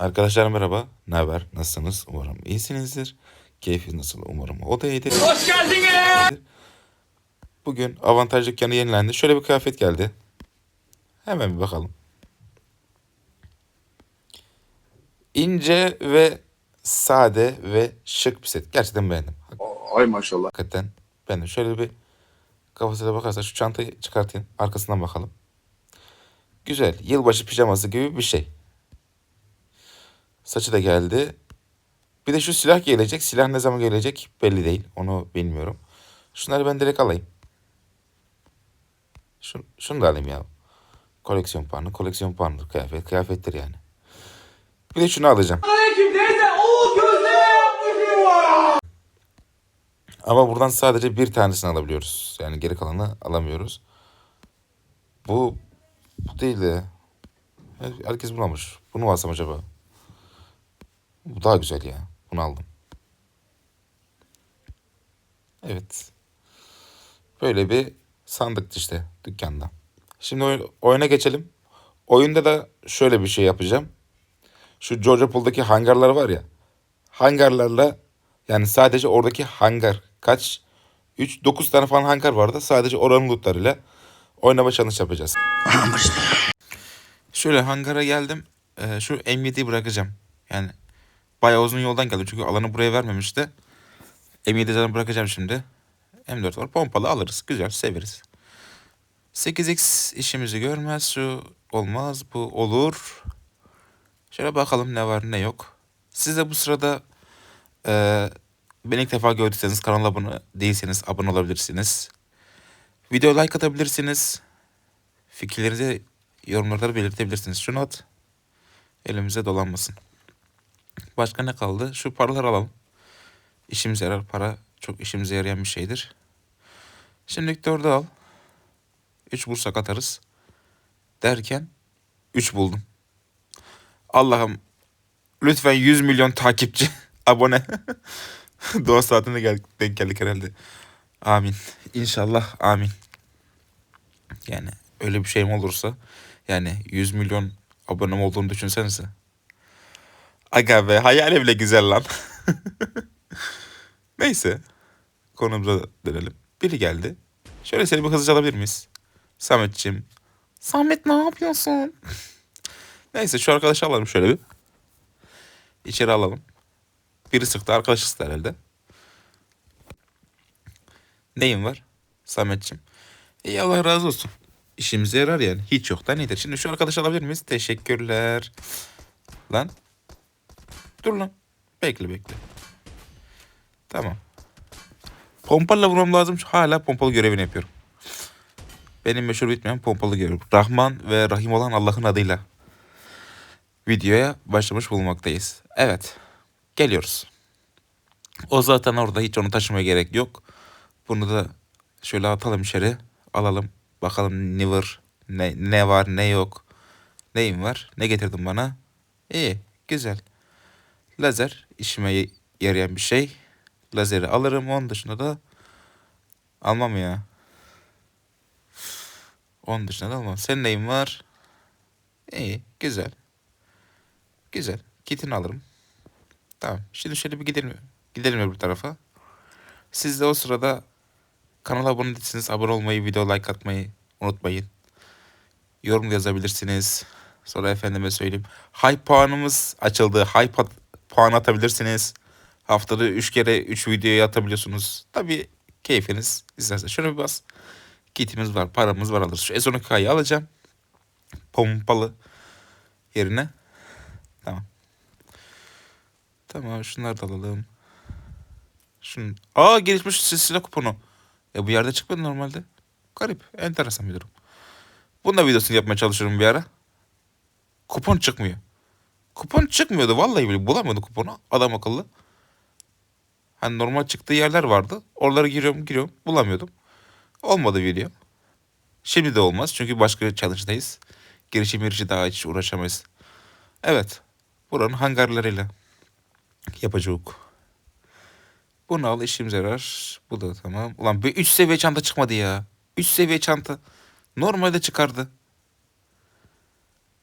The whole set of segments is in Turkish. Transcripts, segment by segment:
Arkadaşlar merhaba. Ne haber? Nasılsınız? Umarım iyisinizdir. Keyfiniz nasıl? Umarım o da iyidir. Hoş geldiniz. Bugün avantaj dükkanı yenilendi. Şöyle bir kıyafet geldi. Hemen bir bakalım. İnce ve sade ve şık bir set. Gerçekten beğendim. Ay maşallah. Hakikaten beğendim. Şöyle bir kafasıyla bakarsa şu çantayı çıkartayım. Arkasından bakalım. Güzel. Yılbaşı pijaması gibi bir şey. Saçı da geldi. Bir de şu silah gelecek. Silah ne zaman gelecek belli değil. Onu bilmiyorum. Şunları ben direkt alayım. Şunu, şunu da alayım ya. Koleksiyon puanı. Koleksiyon puanıdır kıyafet. Kıyafettir yani. Bir de şunu alacağım. Ama buradan sadece bir tanesini alabiliyoruz. Yani geri kalanı alamıyoruz. Bu, bu değil de. Herkes bunu almış. Bunu mu alsam acaba? Bu daha güzel ya. Bunu aldım. Evet. Böyle bir sandıktı işte dükkanda. Şimdi oy- oyuna geçelim. Oyunda da şöyle bir şey yapacağım. Şu Georgia Pool'daki hangarlar var ya. Hangarlarla yani sadece oradaki hangar kaç? 3 9 tane falan hangar vardı. Sadece oranın lootlarıyla oynama challenge yapacağız. Şöyle hangara geldim. Ee, şu M7'yi bırakacağım. Yani bayağı uzun yoldan geldim çünkü alanı buraya vermemişti. M7'yi zaten bırakacağım şimdi. M4 var. Pompalı alırız. Güzel severiz. 8x işimizi görmez. Şu olmaz. Bu olur. Şöyle bakalım ne var ne yok. Siz de bu sırada ee, beni ilk defa gördüyseniz kanala abone değilseniz abone olabilirsiniz. Video like atabilirsiniz. Fikirlerinizi yorumlarda belirtebilirsiniz. Şunu at. Elimize dolanmasın. Başka ne kaldı? Şu paraları alalım. İşimize yarar. Para çok işimize yarayan bir şeydir. Şimdilik dördü al. Üç bulsak atarız. Derken üç buldum. Allah'ım lütfen 100 milyon takipçi abone. Doğa saatine gel denk geldik herhalde. Amin. İnşallah amin. Yani öyle bir şeyim olursa yani 100 milyon abonem olduğunu düşünsenize. Aga be hayali bile güzel lan. Neyse. Konumuza dönelim. Biri geldi. Şöyle seni bir hızlıca alabilir miyiz? Sametçim. Samet ne yapıyorsun? Neyse şu arkadaşı alalım şöyle bir. İçeri alalım. Biri sıktı arkadaşı sıktı herhalde. Neyin var? Sametçim. İyi Allah razı olsun. İşimize yarar yani. Hiç yoktan iyidir. Şimdi şu arkadaşı alabilir miyiz? Teşekkürler. Lan. Dur lan. Bekle bekle. Tamam. Pompalı vurmam lazım. Hala pompalı görevini yapıyorum. Benim meşhur bitmeyen pompalı görevim. Rahman ve Rahim olan Allah'ın adıyla videoya başlamış bulunmaktayız. Evet. Geliyoruz. O zaten orada hiç onu taşımaya gerek yok. Bunu da şöyle atalım içeri. Alalım. Bakalım ne var, ne, ne var, ne yok. Neyim var? Ne getirdin bana? İyi, güzel. Lazer işime yarayan bir şey. Lazeri alırım. Onun dışında da almam ya. Onun dışında da almam. Senin neyin var? İyi, güzel. Güzel. Kitini alırım. Tamam. Şimdi şöyle bir gidelim. Gidelim öbür tarafa. Siz de o sırada kanala abone değilseniz abone olmayı, video like atmayı unutmayın. Yorum yazabilirsiniz. Sonra efendime söyleyeyim. Hype puanımız açıldı. Hype puan atabilirsiniz. Haftada 3 kere 3 videoyu atabiliyorsunuz. Tabii keyfiniz isterse. Şöyle bir bas. Kitimiz var, paramız var alırız. Şu S12K'yı alacağım. Pompalı yerine. Tamam. Tamam şunları da alalım. Şun... Aa gelişmiş silsile kuponu. E bu yerde çıkmadı normalde. Garip. Enteresan bir durum. Bunun da videosunu yapmaya çalışıyorum bir ara. Kupon çıkmıyor. Kupon çıkmıyordu vallahi bile bulamıyordum kuponu adam akıllı. Hani normal çıktığı yerler vardı. Oralara giriyorum giriyorum bulamıyordum. Olmadı video. Şimdi de olmaz çünkü başka challenge'dayız. Girişi mirişi daha hiç uğraşamayız. Evet. Buranın hangarlarıyla yapacağız. Bunu al işimize yarar. Bu da tamam. Ulan bir 3 seviye çanta çıkmadı ya. 3 seviye çanta. Normalde çıkardı.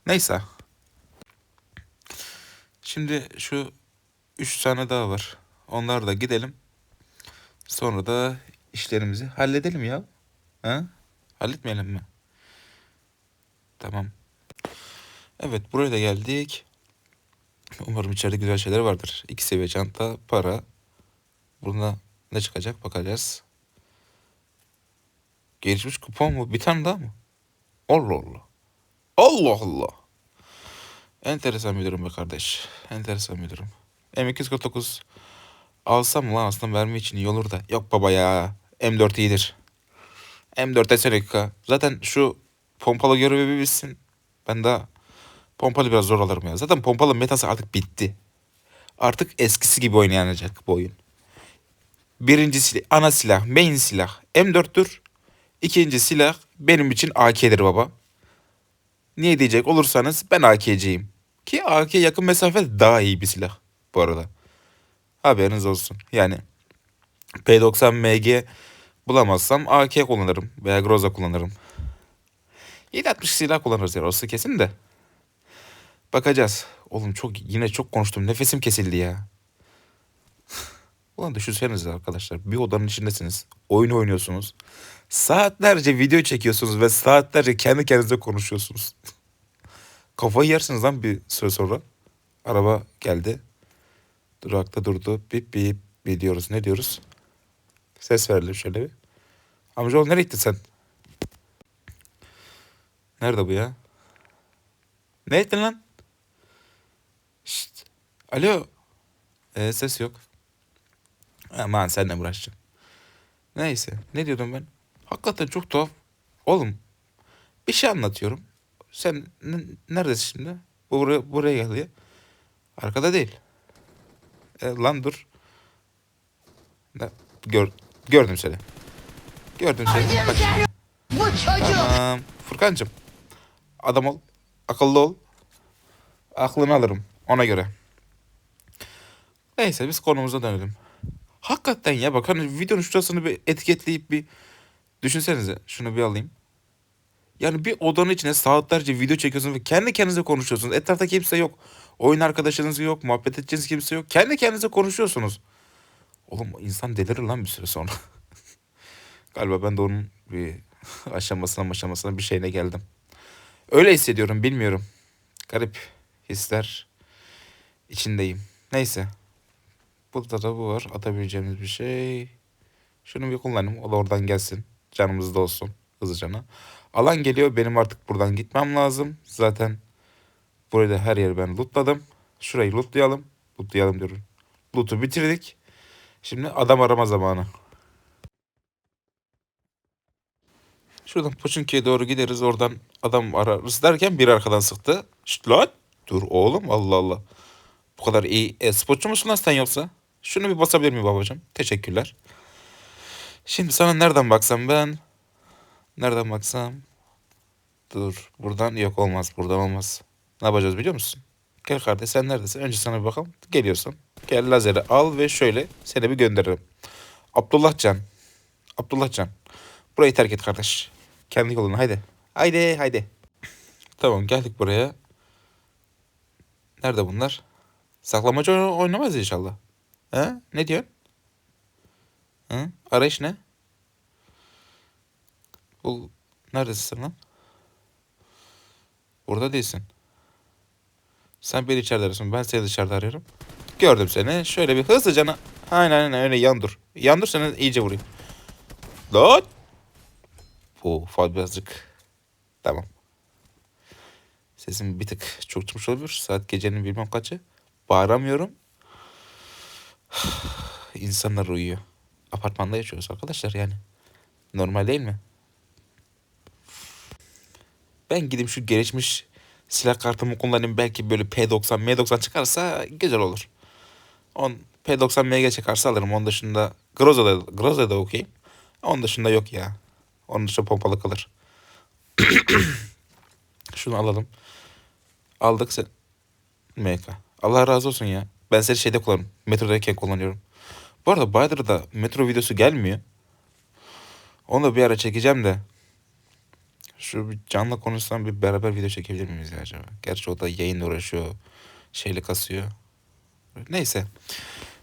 Neyse. Şimdi şu üç tane daha var. Onlar da gidelim. Sonra da işlerimizi halledelim ya. Ha? Halletmeyelim mi? Tamam. Evet buraya da geldik. Umarım içeride güzel şeyler vardır. İki seviye çanta, para. Bunda ne çıkacak bakacağız. Gelişmiş kupon mu? Bir tane daha mı? Allah Allah. Allah Allah. Enteresan bir durum be kardeş. Enteresan bir durum. M249 alsam lan aslında mermi için iyi olur da. Yok baba ya. M4 iyidir. M4 SLK. Zaten şu pompalı görevi bir bitsin. Ben daha pompalı biraz zor alırım ya. Zaten pompalı metası artık bitti. Artık eskisi gibi oynanacak bu oyun. Birinci silah, ana silah, main silah M4'tür. İkinci silah benim için AK'dir baba. Niye diyecek olursanız ben AK'ciyim. Ki AK yakın mesafe daha iyi bir silah bu arada. Haberiniz olsun. Yani P90 MG bulamazsam AK kullanırım veya Groza kullanırım. 760 silah kullanırız ya olsa kesin de. Bakacağız. Oğlum çok yine çok konuştum. Nefesim kesildi ya. Ulan düşünsenize arkadaşlar. Bir odanın içindesiniz. Oyun oynuyorsunuz. Saatlerce video çekiyorsunuz ve saatlerce kendi kendinize konuşuyorsunuz. Kafayı yersiniz lan bir süre sonra. Araba geldi. Durakta durdu. Bip bip bip diyoruz. Ne diyoruz? Ses verelim şöyle bir. Amcaoğlu nereye gittin sen? Nerede bu ya? Ne ettin lan? Şşt. Alo. Ee, ses yok. Aman senle uğraşacağım. Neyse. Ne diyordum ben? Hakikaten çok tuhaf. Oğlum. Bir şey anlatıyorum. Sen neredesin şimdi? Bu Buraya, buraya gel. Arkada değil. E, lan dur. Ne? Gör, gördüm seni. Gördüm seni. Bak. Bu çocuk. Tamam. Furkancığım. Adam ol. Akıllı ol. Aklını alırım. Ona göre. Neyse biz konumuza dönelim. Hakikaten ya bak hani videonun şurasını bir etiketleyip bir düşünsenize. Şunu bir alayım. Yani bir odanın içine saatlerce video çekiyorsunuz ve kendi kendinize konuşuyorsunuz. Etrafta kimse yok. Oyun arkadaşınız yok. Muhabbet edeceğiniz kimse yok. Kendi kendinize konuşuyorsunuz. Oğlum insan delirir lan bir süre sonra. Galiba ben de onun bir aşamasına aşamasına bir şeyine geldim. Öyle hissediyorum bilmiyorum. Garip hisler içindeyim. Neyse. Burada da bu var. Atabileceğimiz bir şey. Şunu bir kullanayım. O da oradan gelsin. Canımızda olsun. Hızlıcana. Alan geliyor. Benim artık buradan gitmem lazım. Zaten burada her yeri ben lootladım. Şurayı lootlayalım. Lootlayalım diyorum. Loot'u bitirdik. Şimdi adam arama zamanı. Şuradan Poçinki'ye doğru gideriz. Oradan adam ararız derken bir arkadan sıktı. Şşt lan. Dur oğlum Allah Allah. Bu kadar iyi e-sporcu musun lan sen yoksa? Şunu bir basabilir miyim babacığım? Teşekkürler. Şimdi sana nereden baksam ben? Nereden baksam? Dur. Buradan yok olmaz. Buradan olmaz. Ne yapacağız biliyor musun? Gel kardeş sen neredesin? Önce sana bir bakalım. Geliyorsun. Gel lazeri al ve şöyle seni bir gönderirim. Abdullah Can. Abdullah Can. Burayı terk et kardeş. Kendi yoluna haydi. Haydi haydi. Tamam geldik buraya. Nerede bunlar? Saklamacı oyn- oynamaz inşallah. He? Ne diyorsun? Hı? Arayış ne? Bu neredesin lan? Burada değilsin. Sen beni içeride arıyorsun. Ben seni dışarıda arıyorum. Gördüm seni. Şöyle bir hızlıca... Aynen aynen öyle yan dur. Yan dur seni iyice vurayım. Lan! Bu fal birazcık. Tamam. Sesim bir tık çok çıkmış olabilir. Saat gecenin bilmem kaçı. Bağıramıyorum. İnsanlar uyuyor. Apartmanda yaşıyoruz arkadaşlar yani. Normal değil mi? Ben gidip şu gelişmiş silah kartımı kullanayım. Belki böyle P90, M90 çıkarsa güzel olur. On P90 MG çıkarsa alırım. Onun dışında Groza'da, Groza'da okuyayım. Onun dışında yok ya. Onun dışında pompalı kalır. Şunu alalım. Aldık sen. MK. Allah razı olsun ya. Ben seni şeyde kullanıyorum. Metrodayken kullanıyorum. Bu arada Baydar'da metro videosu gelmiyor. Onu da bir ara çekeceğim de. Şu bir canlı konuşsam bir beraber video çekebilir miyiz ya acaba? Gerçi o da yayınla uğraşıyor. Şeyle kasıyor. Neyse.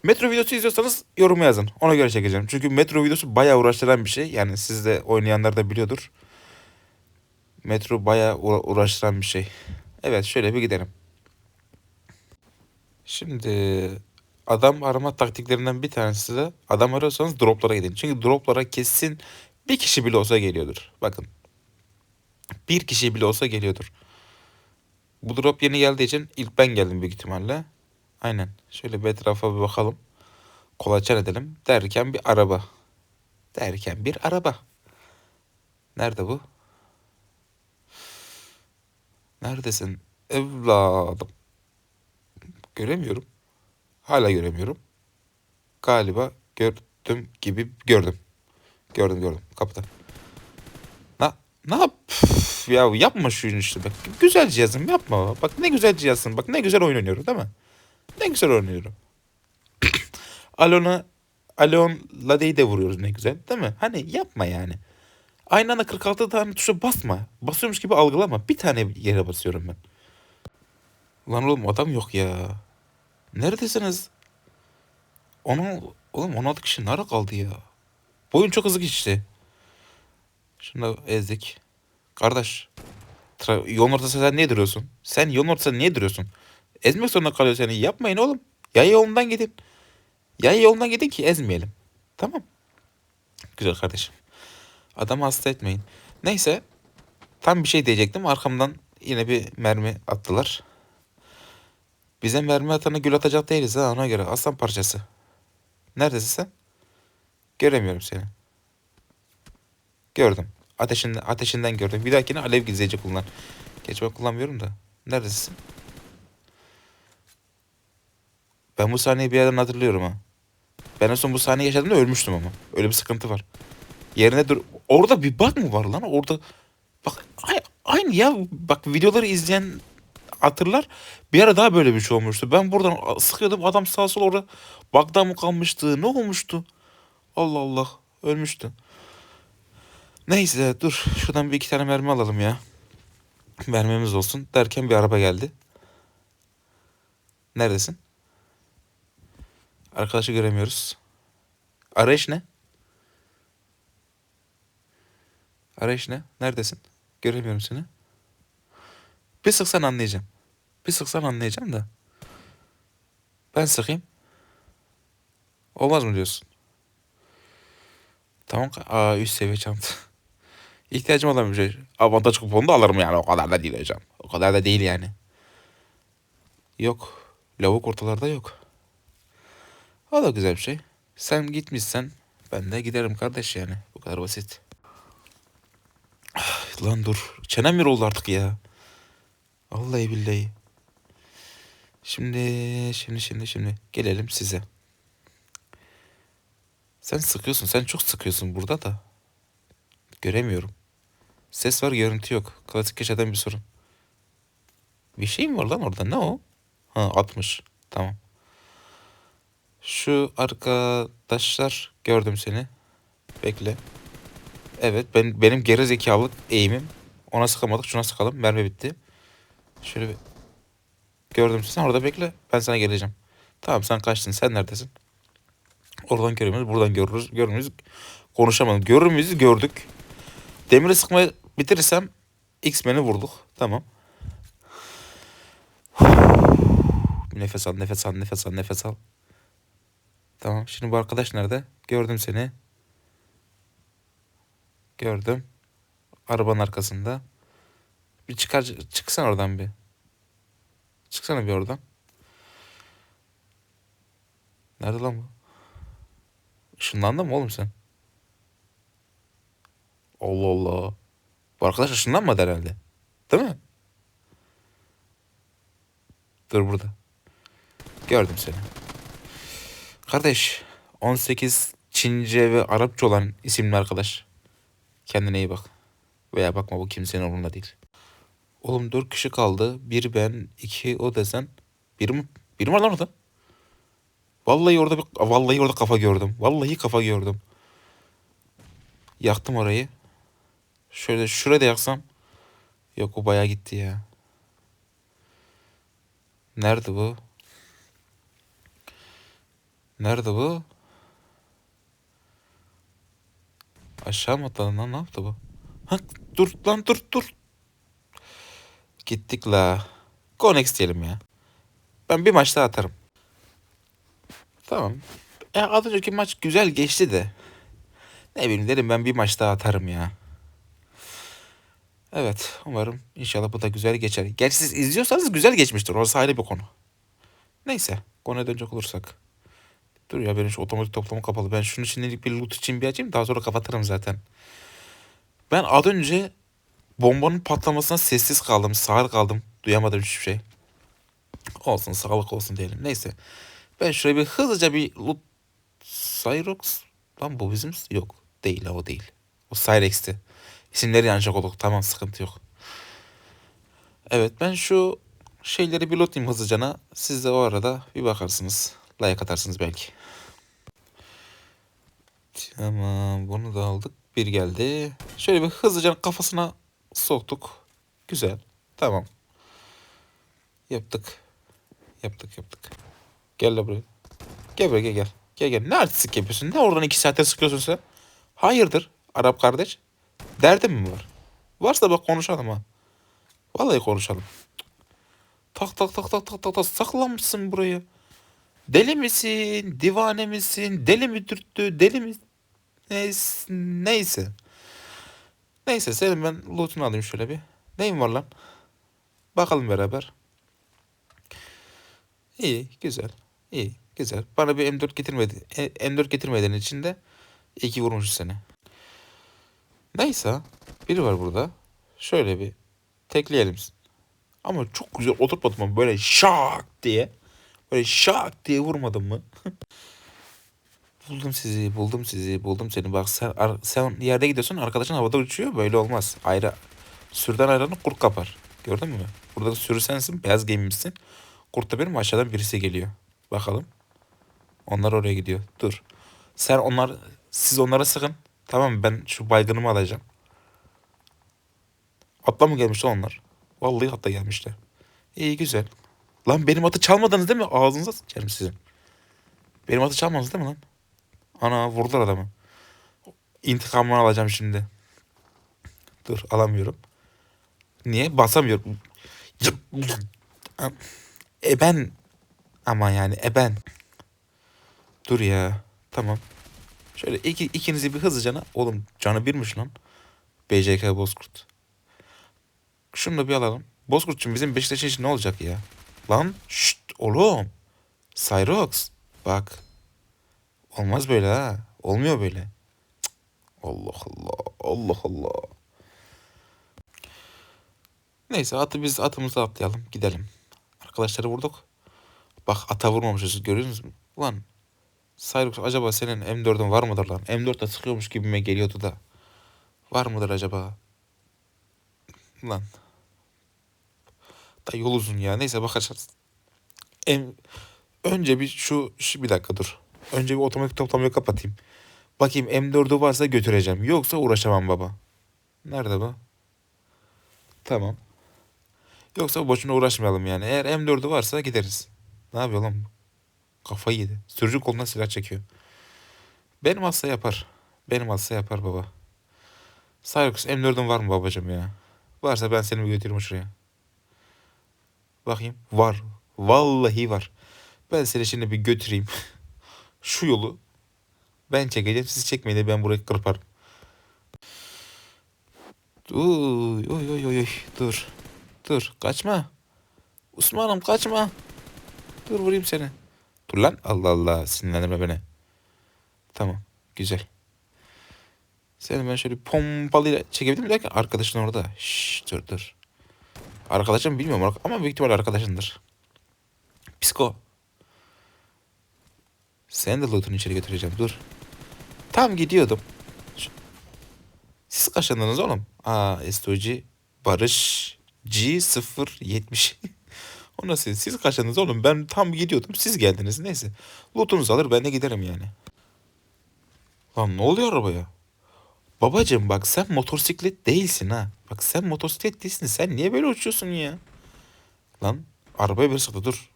Metro videosu izliyorsanız yorum yazın. Ona göre çekeceğim. Çünkü metro videosu bayağı uğraştıran bir şey. Yani siz de oynayanlar da biliyordur. Metro bayağı uğra- uğraştıran bir şey. Evet şöyle bir gidelim. Şimdi adam arama taktiklerinden bir tanesi de adam arıyorsanız droplara gidin. Çünkü droplara kesin bir kişi bile olsa geliyordur. Bakın. Bir kişi bile olsa geliyordur. Bu drop yeni geldiği için ilk ben geldim büyük ihtimalle. Aynen. Şöyle bir etrafa bir bakalım. Kolaçan edelim. Derken bir araba. Derken bir araba. Nerede bu? Neredesin? Evladım. Göremiyorum. Hala göremiyorum. Galiba gördüm gibi gördüm. Gördüm gördüm. Kapıda. Na, ne yap? Ya yapma şu işte bak. Güzel cihazım yapma. Bak ne güzel cihazsın. Bak ne güzel oyun oynuyorum değil mi? Ne güzel oynuyorum. Alon'a Alon Lade'yi de vuruyoruz ne güzel değil mi? Hani yapma yani. Aynı anda 46 tane tuşa basma. Basıyormuş gibi algılama. Bir tane yere basıyorum ben. Lan oğlum adam yok ya. Neredesiniz? Onu, oğlum 16 kişi nerede kaldı ya? Bu oyun çok hızlı geçti. Şunu da ezdik. Kardeş. Tra- yolun ortasında sen niye duruyorsun? Sen yolun ortasında niye duruyorsun? Ezmek zorunda kalıyor seni. Yapmayın oğlum. Yaya yolundan gidin. Yaya yolundan gidin ki ezmeyelim. Tamam. Güzel kardeşim. Adamı hasta etmeyin. Neyse. Tam bir şey diyecektim. Arkamdan yine bir mermi attılar. Bize mermi atana gül atacak değiliz ha ona göre. Aslan parçası. Neredesin sen? Göremiyorum seni. Gördüm. Ateşinden, ateşinden gördüm. Bir dahakine alev gizleyici kullan. Geç ben kullanmıyorum da. Neredesin? Ben bu sahneyi bir yerden hatırlıyorum ha. Ben en son bu sahneyi yaşadığımda ölmüştüm ama. Öyle bir sıkıntı var. Yerine dur. Orada bir bug mı var lan? Orada bak ay- aynı ya. Bak videoları izleyen hatırlar. Bir ara daha böyle bir şey olmuştu. Ben buradan sıkıyordum. Adam sağa sola orada bug'da mı kalmıştı? Ne olmuştu? Allah Allah. Ölmüştü. Neyse dur. Şuradan bir iki tane mermi alalım ya. Mermimiz olsun. Derken bir araba geldi. Neredesin? Arkadaşı göremiyoruz. Arayış ne? Arayış ne? Neredesin? Göremiyorum seni. Bir sıksan anlayacağım. Bir sıksan anlayacağım da. Ben sıkayım. Olmaz mı diyorsun? Tamam. Aa üst seviye çanta. İhtiyacım olan bir şey. Avantaj kuponu da alırım yani. O kadar da değil hocam. O kadar da değil yani. Yok. Lavuk ortalarda yok. O da güzel bir şey. Sen gitmişsen ben de giderim kardeş yani. Bu kadar basit. Ah, Lan dur. Çenem bir oldu artık ya. Vallahi billahi. Şimdi, şimdi, şimdi, şimdi. Gelelim size. Sen sıkıyorsun. Sen çok sıkıyorsun burada da. Göremiyorum. Ses var, görüntü yok. Klasik yaşadığım bir sorun. Bir şey mi var lan orada? Ne o? Ha 60. Tamam. Şu arkadaşlar gördüm seni. Bekle. Evet ben benim geri zekalık eğimim. Ona sıkamadık şuna sıkalım. Mermi bitti. Şöyle bir gördüm. Sen orada bekle. Ben sana geleceğim. Tamam sen kaçtın. Sen neredesin? Oradan görüyoruz. Buradan görürüz. Görürüz. Konuşamadım. Görür müyüz? Gördük. Demiri sıkmayı bitirirsem X-Men'i vurduk. Tamam. Nefes al, nefes al, nefes al, nefes al. Tamam. Şimdi bu arkadaş nerede? Gördüm seni. Gördüm. Arabanın arkasında. Bir çıkar, çıksan oradan bir. Çıksana bir oradan. Nerede lan bu? Işınlandın mı oğlum sen? Allah Allah. Bu arkadaş ışınlanmadı herhalde. Değil mi? Dur burada. Gördüm seni. Kardeş 18 Çince ve Arapça olan isimli arkadaş. Kendine iyi bak. Veya bakma bu kimsenin umurunda değil. Oğlum 4 kişi kaldı. Bir ben, iki o desen. Biri mi? Biri var lan orada. Vallahi orada bir, vallahi orada kafa gördüm. Vallahi kafa gördüm. Yaktım orayı. Şöyle şuraya da yaksam. Yok o bayağı gitti ya. Nerede bu? Nerede bu? Aşağı mı atladın lan? Ne yaptı bu? Ha, dur lan dur dur. Gittik la. Go next diyelim ya. Ben bir maç daha atarım. Tamam. E, az önceki maç güzel geçti de. Ne bileyim dedim ben bir maç daha atarım ya. Evet umarım inşallah bu da güzel geçer. Gerçi siz izliyorsanız güzel geçmiştir. Orası ayrı bir konu. Neyse konuya dönecek olursak. Dur ya benim şu otomatik toplama kapalı. Ben şunu şimdilik bir loot için bir açayım. Daha sonra kapatırım zaten. Ben az önce bombanın patlamasına sessiz kaldım. Sağır kaldım. Duyamadım hiçbir şey. Olsun sağlık olsun diyelim. Neyse. Ben şuraya bir hızlıca bir loot... Cyrox... Lan bu bizim... Yok. Değil o değil. O Cyrex'ti. İsimleri yanlış olduk. Tamam sıkıntı yok. Evet ben şu şeyleri bir lootlayayım hızlıcana. Siz de o arada bir bakarsınız. Like atarsınız belki. Tamam bunu da aldık. Bir geldi. Şöyle bir hızlıca kafasına soktuk. Güzel. Tamam. Yaptık. Yaptık yaptık. Gel la buraya. Gel buraya gel gel. Gel gel. Ne artistik yapıyorsun? Ne oradan iki saate sıkıyorsun sen? Hayırdır Arap kardeş? Derdin mi var? Varsa bak konuşalım ha. Vallahi konuşalım. Tak tak tak tak tak tak tak saklanmışsın buraya. Deli misin? Divane misin? Deli mi dürttü? Deli mi? Neyse. Neyse. Neyse senin ben lootunu alayım şöyle bir. Neyin var lan? Bakalım beraber. İyi, güzel. İyi, güzel. Bana bir M4 getirmedi. e, M4 getirmediğin için de iki vurmuş seni. Neyse. Biri var burada. Şöyle bir tekleyelim. Ama çok güzel oturtmadım ama böyle şak diye. Böyle şak diye vurmadım mı? buldum sizi, buldum sizi, buldum seni. Bak sen sen yerde gidiyorsun, arkadaşın havada uçuyor. Böyle olmaz. Ayrı sürüden ayranı kurt kapar. Gördün mü? Burada da sürü sensin, beyaz giyinmişsin. Kurt da benim aşağıdan birisi geliyor. Bakalım. Onlar oraya gidiyor. Dur. Sen onlar siz onlara sıkın. Tamam? Ben şu baygınımı alacağım. Atla mı gelmişler onlar? Vallahi hatta gelmişler. İyi güzel. Lan benim atı çalmadınız değil mi? Ağzınıza sıçarım sizin. Benim atı çalmadınız değil mi lan? Ana vurdular adamı. İntikamını alacağım şimdi. Dur alamıyorum. Niye? Basamıyorum. E ben ama yani e ben. Dur ya. Tamam. Şöyle iki, ikinizi bir hızlıca oğlum canı birmiş lan. BCK Bozkurt. Şunu da bir alalım. Bozkurt'cum bizim Beşiktaş'ın için ne olacak ya? Lan şşt oğlum. Cyrox. Bak. Olmaz böyle ha. Olmuyor böyle. Allah Allah. Allah Allah. Neyse atı biz atımızı atlayalım. Gidelim. Arkadaşları vurduk. Bak ata vurmamışız görüyorsunuz mu? Ulan Cyrox acaba senin M4'ün var mıdır lan? M4 de sıkıyormuş gibime geliyordu da. Var mıdır acaba? Lan. Da yol uzun ya. Neyse bakacağız. Em, önce bir şu, şu bir dakika dur. Önce bir otomatik toplamayı kapatayım. Bakayım M4'ü varsa götüreceğim. Yoksa uğraşamam baba. Nerede bu? Tamam. Yoksa boşuna uğraşmayalım yani. Eğer M4'ü varsa gideriz. Ne yapıyor lan bu? Kafayı yedi. Sürücü kolundan silah çekiyor. Benim alsa yapar. Benim alsa yapar baba. Cyrox M4'ün var mı babacım ya? Varsa ben seni bir götürürüm şuraya. Bakayım. Var. Vallahi var. Ben seni şimdi bir götüreyim. Şu yolu ben çekeceğim. Siz çekmeyin ben burayı kırparım. Uy, oy oy oy. Dur. Dur. Kaçma. Osman'ım kaçma. Dur vurayım seni. Dur lan. Allah Allah. Sinirlendirme beni. Tamam. Güzel. Seni ben şöyle pompalıyla çekebilir miyim? derken Arkadaşın orada. Şşş dur dur. Arkadaşım bilmiyorum ama büyük ihtimalle arkadaşındır. Psiko. Sen de lootunu içeri götüreceğim dur. Tam gidiyordum. Siz kaçındınız oğlum? Aa STOG Barış G070. o nasıl? Siz kaçındınız oğlum? Ben tam gidiyordum. Siz geldiniz. Neyse. Lootunuzu alır ben de giderim yani. Lan ne oluyor arabaya? Babacım bak sen motosiklet değilsin ha. Bak sen motosiklet değilsin. Sen niye böyle uçuyorsun ya? Lan arabaya bir sıktı dur.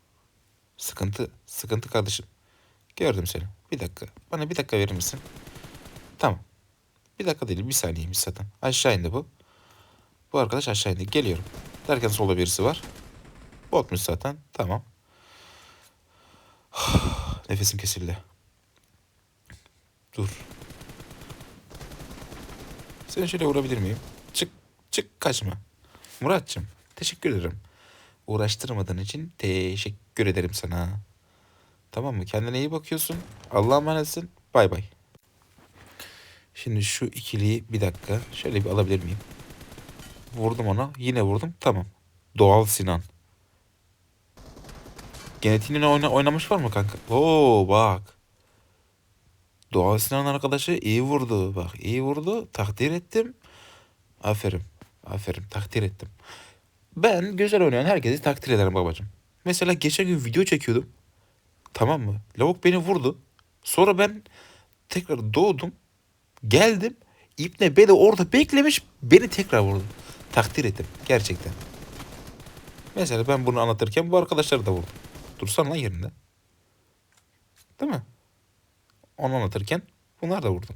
Sıkıntı. Sıkıntı kardeşim. Gördüm seni. Bir dakika. Bana bir dakika verir misin? Tamam. Bir dakika değil bir saniyeymiş zaten. Aşağı indi bu. Bu arkadaş aşağı indi. Geliyorum. Derken solda birisi var. Botmuş zaten. Tamam. Nefesim kesildi. Dur. Seni şöyle vurabilir miyim? Çık, çık kaçma. Muratçım, teşekkür ederim. Uğraştırmadığın için teşekkür ederim sana. Tamam mı? Kendine iyi bakıyorsun. Allah'a emanetsin. Bay bay. Şimdi şu ikiliyi bir dakika şöyle bir alabilir miyim? Vurdum ona. Yine vurdum. Tamam. Doğal Sinan. Genetiğini oyna oynamış var mı kanka? Oo bak. Doğal Sinan arkadaşı iyi vurdu. Bak iyi vurdu. Takdir ettim. Aferin. Aferin. Takdir ettim. Ben güzel oynayan herkesi takdir ederim babacığım. Mesela geçen gün video çekiyordum. Tamam mı? Lavuk beni vurdu. Sonra ben tekrar doğdum. Geldim. İpne beni orada beklemiş. Beni tekrar vurdu. Takdir ettim. Gerçekten. Mesela ben bunu anlatırken bu arkadaşları da vurdum. Dursana lan yerinde. Değil mi? Onu anlatırken bunlar da vurdum.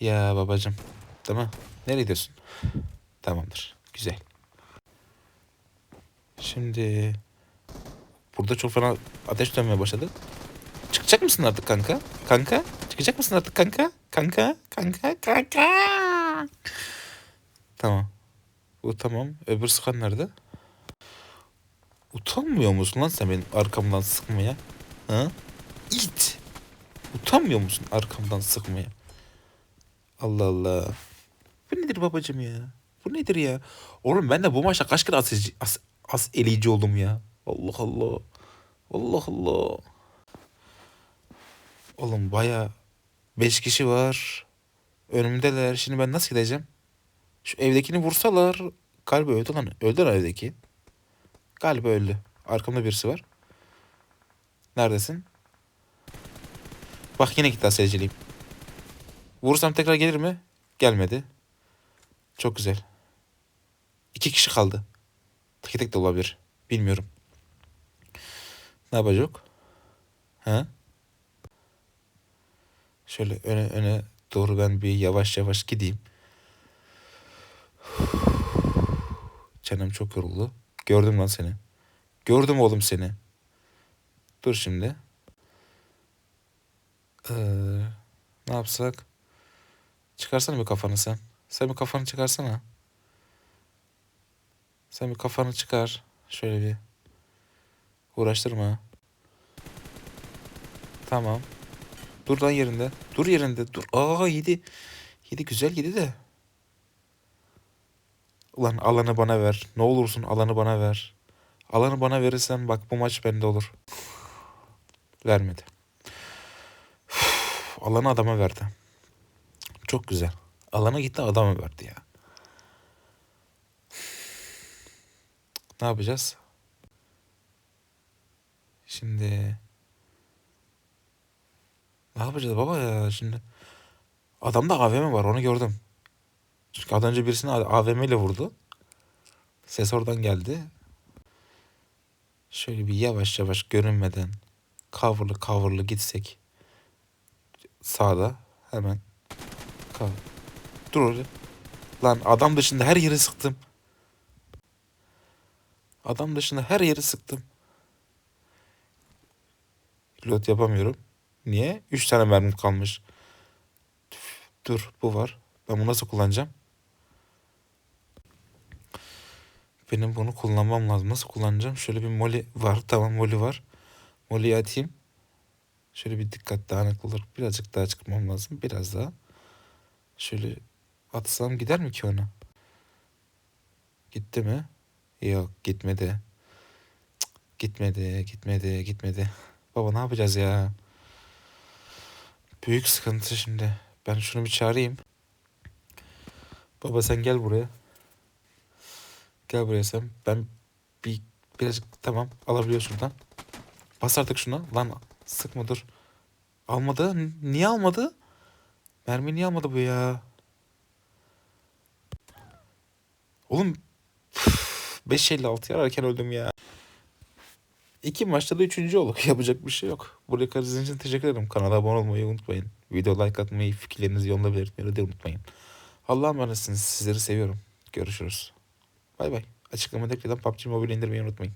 ya babacım. Değil mi? Nereye gidiyorsun? Tamamdır. Güzel. Şimdi burada çok fena ateş dönmeye başladı. Çıkacak mısın artık kanka? Kanka? Çıkacak mısın artık kanka? Kanka? Kanka? Kanka? Tamam. Bu tamam. Öbür sıkan nerede? Utanmıyor musun lan sen benim arkamdan sıkmaya? Ha? İt. Utanmıyor musun arkamdan sıkmaya? Allah Allah. Bu nedir babacım ya? Bu nedir ya? Oğlum ben de bu maçta kaç kere as, as, as eleyici oldum ya. Allah Allah. Allah Allah. Oğlum baya beş kişi var. Önümdeler. Şimdi ben nasıl gideceğim? Şu evdekini vursalar. Galiba öldü lan. Öldü lan evdeki. Galiba öldü. Arkamda birisi var. Neredesin? Bak yine gitti asayıcılıyım. Vurursam tekrar gelir mi? Gelmedi. Çok güzel. İki kişi kaldı. Tek tek de olabilir. Bilmiyorum. Ne yapacak? Ha? Şöyle öne öne doğru ben bir yavaş yavaş gideyim. Canım çok yoruldu. Gördüm lan seni. Gördüm oğlum seni. Dur şimdi. Ee, ne yapsak? Çıkarsana bir kafanı sen. Sen bir kafanı çıkarsana. Sen bir kafanı çıkar. Şöyle bir. Uğraştırma. Tamam. Dur lan yerinde. Dur yerinde. Dur. Aa yedi. Yedi güzel yedi de. Ulan alanı bana ver. Ne olursun alanı bana ver. Alanı bana verirsen bak bu maç bende olur. Vermedi. Alanı adama verdi. Çok güzel. Alana gitti adama verdi ya. Ne yapacağız? Şimdi ne yapacağız baba ya şimdi? Adamda AVM var onu gördüm. Çünkü az önce birisini AVM ile vurdu. Ses oradan geldi. Şöyle bir yavaş yavaş görünmeden coverlı coverlı gitsek. Sağda hemen. Cover. Dur orada. Lan adam dışında her yeri sıktım. Adam dışında her yeri sıktım. Pilot yapamıyorum. Niye? Üç tane mermim kalmış. Dur bu var. Ben bunu nasıl kullanacağım? Benim bunu kullanmam lazım. Nasıl kullanacağım? Şöyle bir moli var. Tamam moli var. Moliyi atayım. Şöyle bir dikkat dağınık olur. Birazcık daha çıkmam lazım. Biraz daha. Şöyle atsam gider mi ki ona? Gitti mi? Yok gitmedi. Cık, Gitmedi, gitmedi, gitmedi. Baba ne yapacağız ya? Büyük sıkıntı şimdi. Ben şunu bir çağırayım. Baba sen gel buraya. Gel buraya sen. Ben bir birazcık tamam alabiliyor şuradan. Bas artık şuna. Lan sıkma dur. Almadı. Niye almadı? Mermi niye almadı bu ya? Oğlum 556 yararken öldüm ya. İki maçta da üçüncü olduk. Yapacak bir şey yok. Buraya kadar izlediğiniz için teşekkür ederim. Kanala abone olmayı unutmayın. Video like atmayı, fikirlerinizi yolda belirtmeyi de unutmayın. Allah'a emanetsiniz. Sizleri seviyorum. Görüşürüz. Bay bay. Açıklamadaki PUBG Mobile indirmeyi unutmayın.